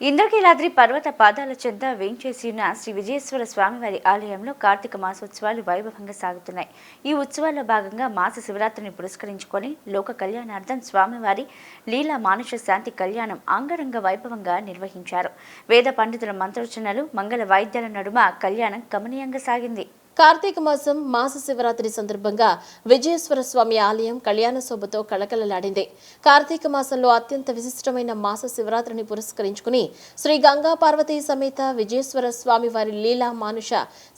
ఇంద్రకీలాద్రి పర్వత పాదాల చెంత వేంచేసి ఉన్న శ్రీ విజయేశ్వర స్వామివారి ఆలయంలో కార్తీక మాసోత్సవాలు వైభవంగా సాగుతున్నాయి. ఈ ఉత్సవాల్లో భాగంగా మాస శివరాత్రిని పురస్కరించుకొని లోక కళ్యాణార్థం స్వామివారి లీలా మానుష శాంతి కళ్యాణం అంగరంగ వైభవంగా నిర్వహించారు. వేద పండితుల మంత్రోచనలు మంగళ వాయిద్యాల నడుమ కళ్యాణం కమనీయంగా సాగింది. కార్తీక మాసం మాస శివరాత్రి సందర్భంగా విజయేశ్వర స్వామి ఆలయం కళ్యాణ శోభతో కళకళలాడింది. కార్తీక మాసంలో అత్యంత విశిష్టమైన మాస శివరాత్రిని పురస్కరించుకుని శ్రీ గంగా పార్వతీ సమేత విజయేశ్వర స్వామి వారి లీలా మానుష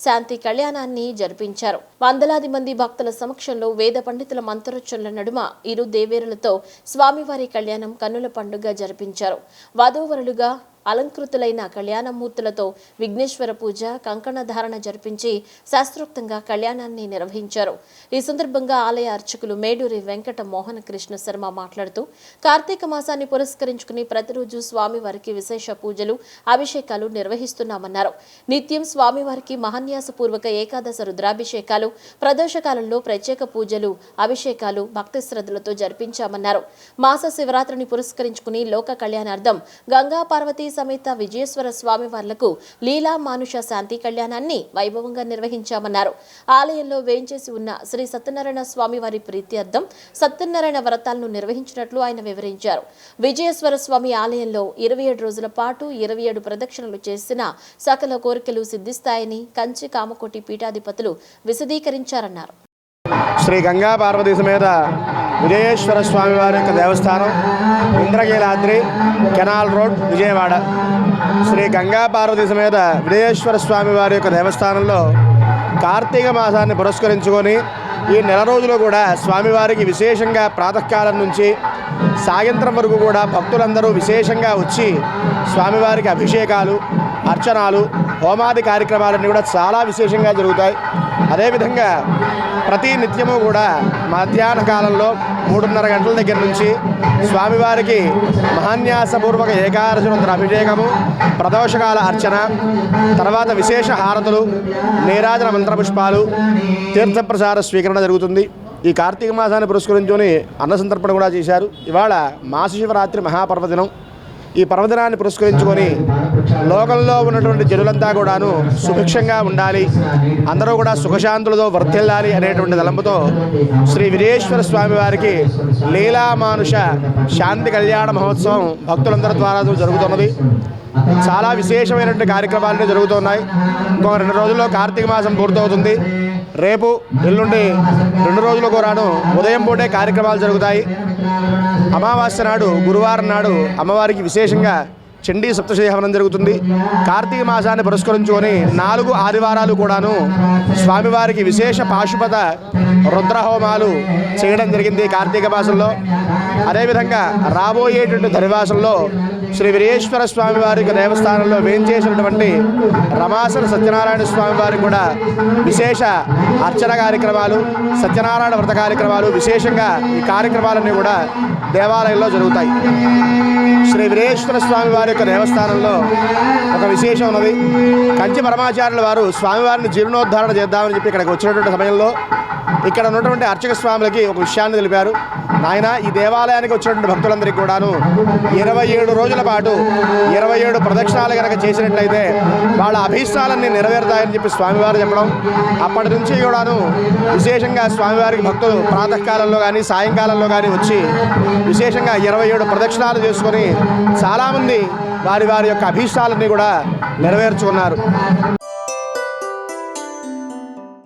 శాంతి కళ్యాణాన్ని జరిపించారు. వందలాది మంది భక్తుల సమక్షంలో వేద పండితుల మంత్రోచ్చరణల నడుమ ఇరు దేవేరులతో స్వామివారి కళ్యాణం కన్నుల పండుగ జరిపించారు. వధూవరులుగా అలంకృతులైన కళ్యాణమూర్తులతో విఘ్నేశ్వర పూజ కంకణ ధారణ జరిపించి శాస్త్రోక్తంగా కళ్యాణాన్ని నిర్వహించారు. ఈ సందర్భంగా ఆలయ అర్చకులు మేడూరి వెంకట మోహన కృష్ణ శర్మ మాట్లాడుతూ కార్తీక మాసాన్ని పురస్కరించుకుని ప్రతిరోజు స్వామివారికి విశేష పూజలు అభిషేకాలు నిర్వహిస్తున్నామన్నారు. నిత్యం స్వామివారికి మహాన్యాసపూర్వక ఏకాదశ రుద్రాభిషేకాలు ప్రదోషకాలంలో ప్రత్యేక పూజలు అభిషేకాలు భక్తి శ్రద్ధలతో జరిపించామన్నారు. మాస శివరాత్రిని పురస్కరించుకుని లోక కళ్యాణార్థం గంగా పార్వతీ సమేత విజయేశ్వర స్వామి వార్లకు లీలా మానుష శాంతి కళ్యాణాన్ని వైభవంగా నిర్వహించామన్నారు. ఆలయంలో వేయించేసి ఉన్న శ్రీ సత్యనారాయణ స్వామి వారి ప్రీత్యర్థం సత్యనారాయణ వ్రతాలను నిర్వహించినట్లు ఆయన వివరించారు. విజయేశ్వర స్వామి ఆలయంలో ఇరవై ఏడు రోజుల పాటు ఇరవై ఏడు ప్రదక్షిణలు చేసిన సకల కోరికలు సిద్ధిస్తాయని కంచి కామకోటి పీఠాధిపతులు విశదీకరించారన్నారు. శ్రీ గంగా పార్వతీ సమేత విజయేశ్వర స్వామి వారి యొక్క దేవస్థానం ఇంద్రకీలాద్రి కెనాల్ రోడ్ విజయవాడ. శ్రీ గంగా పార్వతీ సమేత విజయేశ్వర స్వామి వారి యొక్క దేవస్థానంలో కార్తీక మాసాన్ని పురస్కరించుకొని ఈ నెల రోజులు కూడా స్వామివారికి విశేషంగా ప్రాతకాలం నుంచి సాయంత్రం వరకు కూడా భక్తులందరూ విశేషంగా వచ్చి స్వామివారికి అభిషేకాలు అర్చనాలు హోమాది కార్యక్రమాలన్నీ కూడా చాలా విశేషంగా జరుగుతాయి. అదేవిధంగా ప్రతి నిత్యము కూడా మధ్యాహ్న కాలంలో మూడున్నర గంటల దగ్గర నుంచి స్వామివారికి మహాన్యాసపూర్వక ఏకాదశి అభిషేకము ప్రదోషకాల అర్చన తర్వాత విశేష హారతులు నీరాజన మంత్రపుష్పాలు తీర్థప్రసార స్వీకరణ జరుగుతుంది. ఈ కార్తీక మాసాన్ని పురస్కరించుకొని అన్నసంతర్పణ కూడా చేశారు. ఇవాళ మాస శివరాత్రి మహాపర్వదినం. ఈ పర్వదినాన్ని పురస్కరించుకొని లోకంలో ఉన్నటువంటి జనులంతా కూడాను సుభిక్షంగా ఉండాలి. అందరూ కూడా సుఖశాంతులతో వర్తిల్లాలి అనేటువంటి తలంపుతో శ్రీ వీరేశ్వర స్వామి వారికి లీలామానుష శాంతి కళ్యాణ మహోత్సవం భక్తులందరి ద్వారా జరుగుతున్నది. చాలా విశేషమైనటువంటి కార్యక్రమాలన్నీ జరుగుతున్నాయి. ఇంకొక రెండు రోజుల్లో కార్తీక మాసం పూర్తవుతుంది. రేపు ఎల్లుండి రెండు రోజులు కూడాను ఉదయం పూటే కార్యక్రమాలు జరుగుతాయి. అమావాస్య నాడు గురువారం నాడు అమ్మవారికి విశేషంగా చండీ సప్తశతి హవనం జరుగుతుంది. కార్తీక మాసాన్ని పురస్కరించుకొని నాలుగు ఆదివారాలు కూడాను స్వామివారికి విశేష పాశుపత రుద్రహోమాలు చేయడం జరిగింది కార్తీక మాసంలో. అదేవిధంగా రాబోయేటువంటి ధనివాసంలో శ్రీ వీరేశ్వర స్వామి వారి దేవస్థానంలో వేయించేసినటువంటి రమాసన సత్యనారాయణ స్వామివారికి కూడా విశేష అర్చన కార్యక్రమాలు సత్యనారాయణ వ్రత కార్యక్రమాలు విశేషంగా ఈ కార్యక్రమాలన్నీ కూడా దేవాలయంలో జరుగుతాయి. శ్రీ వీరేశ్వర స్వామి వారి యొక్క దేవస్థానంలో ఒక విశేషం ఉన్నది. కంచి పరమాచార్యుల వారు స్వామివారిని జీర్ణోద్ధారణ చేద్దామని చెప్పి ఇక్కడికి వచ్చినటువంటి సమయంలో ఇక్కడ ఉన్నటువంటి అర్చక స్వాములకి ఒక విషయాన్ని తెలిపారు. నాయన ఈ దేవాలయానికి వచ్చినటువంటి భక్తులందరికీ కూడాను ఇరవై ఏడు రోజుల పాటు ఇరవై ఏడు ప్రదక్షిణాలు కనుక చేసినట్లయితే వాళ్ళ అభీష్టాలన్నీ నెరవేరుతాయని చెప్పి స్వామివారు చెప్పడం. అప్పటి నుంచి కూడాను విశేషంగా స్వామివారికి భక్తులు ప్రాతకాలంలో కానీ సాయంకాలంలో కానీ వచ్చి విశేషంగా ఇరవై ఏడు ప్రదక్షిణాలు చేసుకొని చాలామంది వారి వారి యొక్క అభీష్టాలన్నీ కూడా నెరవేర్చుకున్నారు.